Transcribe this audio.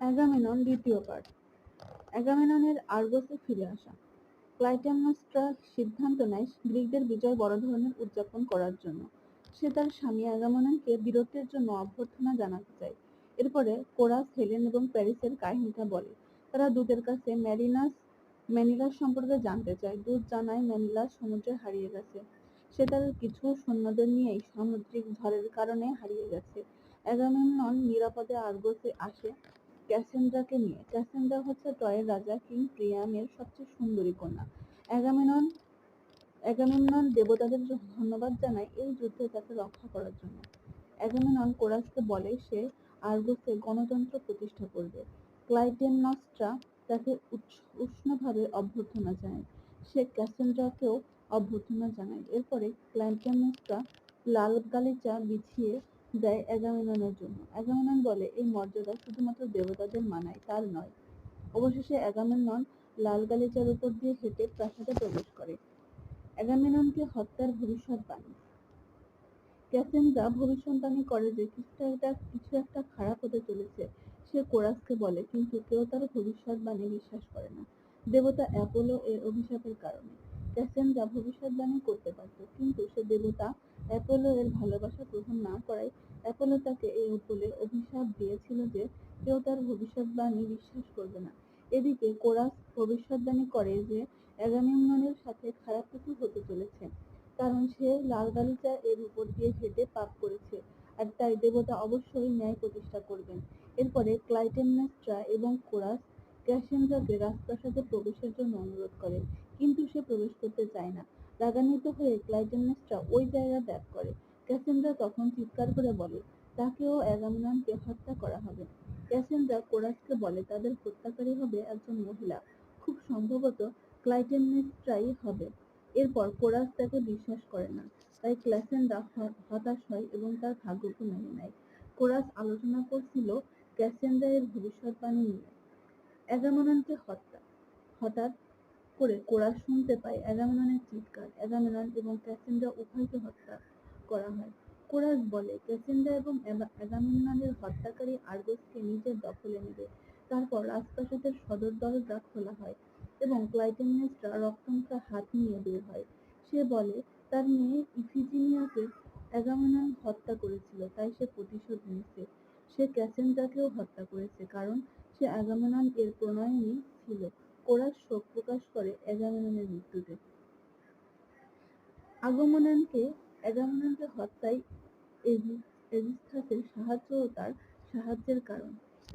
অ্যাগামেনন দ্বিতীয় পার্ট অ্যাগামেননের আর্গসে ফিরে আসা। ক্লাইটেমনাস্ট্রা সিদ্ধান্ত নেয় গ্রিকদের বিজয় বড় ধরনের উদযাপন করার জন্য। সে তার স্বামী অ্যাগামেননকে বীরত্বের জন্য অভ্যর্থনা জানাতে চায়। এরপরে কোরাস, হেলেন এবং প্যারিসের কাহিনীটা বলে। তারা দূতের কাছে ম্যারিনাস ম্যানিলাস সম্পর্কে জানতে চায়। দূত জানায় ম্যানিলাস সমুদ্রে হারিয়ে গেছে। সে তার কিছু সৈন্যদের নিয়েই সামুদ্রিক ঝড়ের কারণে হারিয়ে গেছে। অ্যাগামেমনন নিরাপদে আর্গসে আসে। ক্যাসেন্ড্রাকে নিয়ে। ক্যাসেন্ড্রা হচ্ছে ট্রয়ের রাজা কিং প্রিয়ামের সবচেয়ে সুন্দরী কন্যা। অ্যাগামেনন অ্যাগামেমনন দেবতাদের ধন্যবাদ জানায় এই যুদ্ধে তাকে রক্ষা করার জন্য। অ্যাগামেনন কোরাসকে বলে সে আর্গসে গণতন্ত্র প্রতিষ্ঠা করবে। ক্লাইটেমনস্ট্রা তাকে উষ্ণভাবে অভ্যর্থনা জানায়। সে ক্যাসেন্ড্রাকেও অভ্যর্থনা জানায়। এরপরে ক্লাইটেমনস্ট্রা লাল গালিচা বিছিয়ে দেয় অ্যাগামেননের জন্য। অ্যাগামেনন বলে এই মর্যাদা শুধুমাত্র দেবতাদের মানায়, তার নয়। অবশেষে অ্যাগামেমনন লাল গালিচার উপর দিয়ে হেঁটে প্রাসাদে প্রবেশ করে। অ্যাগামেননকে হত্যার ভবিষ্যৎবাণী ক্যাসেন্ড্রা ভবিষ্যৎবাণী করে যে কিছু একটা কিছু একটা খারাপ হতে চলেছে, সে কোরাসকে বলে, কিন্তু কেউ তার ভবিষ্যৎবাণী বিশ্বাস করে না। দেবতা অ্যাপোলো এর অভিশাপের কারণে। ক্যাসেন্ড্রা ভবিষ্যৎবাণী করতে পারত, কিন্তু সে দেবতা অ্যাপোলো এর ভালোবাসা গ্রহণ না করায় অ্যাপোলো তাকে এই বলে অভিশাপ দিয়েছিল যে কেউ তার ভবিষ্যৎবাণী বিশ্বাস করবে না। এদিকে কোরাস ভবিষ্যৎবাণী করে যে অ্যাগামেমননের সাথে খারাপ কিছু হতে চলেছে, কারণ সে লাল গালিচা এর উপর দিয়ে হেঁটে পাপ করেছে আর তাই দেবতা অবশ্যই ন্যায় প্রতিষ্ঠা করবেন। এরপরে ক্লাইটেমনেস্ট্রা এবং কোরাস ক্যাসেন্ড্রাকে রাজপ্রাসাদে প্রবেশের জন্য অনুরোধ করে, কিন্তু সে প্রবেশ করতে চায় না। রাগান্বিত হয়ে ক্লাইটেমনেস্ট্রা ওই জায়গা ত্যাগ করে। ক্যাসেন্ড্রা তখন চিৎকার করে বলে, তাকেও অ্যাগামননকে হত্যা করা হবে। ক্যাসেন্ড্রা কোরাসকে বলে, তাদের হত্যাকারী হবে একজন মহিলা। খুব সম্ভবত ক্লাইটেমনেস্ট্রাই হবে। এরপর কোরাস তাকে বিশ্বাস করে না। তাই ক্যাসেন্ড্রা হতাশ হয় এবং তার ভাগ্যকে মেনে নেয়। কোরাস আলোচনা করছিল ক্যাসেন্ড্রা এর ভবিষ্যৎবাণী নিয়ে। অ্যাগামননকে হত্যা। হঠাৎ করে কোরাস শুনতে পায়। অ্যাগামেননের চিৎকার অ্যাগামেনন এবং ক্যাসেন্ড্রা উভয়কে হত্যা করা হয়। কোরাস বলে ক্যাসেন্ড্রা এবং অ্যাগামেমননের হত্যাকারী আর্গসকে নিজের দখলে নেবে। তারপর রাজপ্রাসাদের সদর দরজা খোলা হয় এবং ক্লাইটেমনেসরা রক্তাক্ত হাত নিয়ে বের হয়। সে বলে, তার মেয়ে ইফিজিনিয়াকে অ্যাগামেমনন হত্যা করেছিল, তাই সে প্রতিশোধ নিয়েছে। সে ক্যাসেন্ড্রাকেও হত্যা করেছে, কারণ সে অ্যাগামেমনন এর প্রণয়নী অ্যাগামেননের মৃত্যুতে। আগমনকে অ্যাগামেননকে হত্যায় এজিস্থাসের সাহায্য ও তার সাহায্যের কারণ।